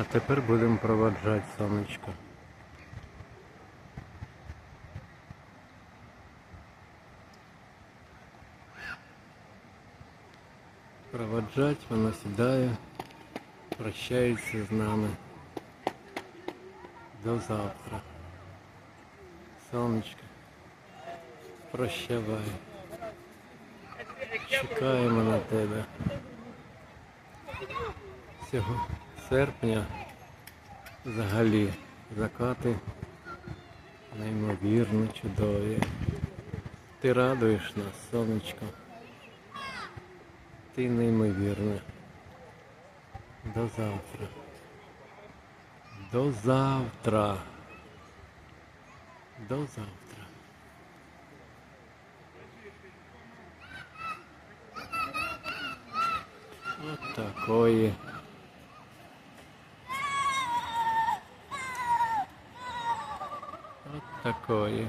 А тепер будемо проводжати сонечко. Проводжать воно сідає, прощається з нами. До завтра. Сонечко, прощавай. Чекаємо на тебе. Цього серпня взагалі закати неймовірно чудові. Ти радуєш нас, сонечко. Ти неймовірна. До завтра. До завтра. До завтра. От такої. От такої.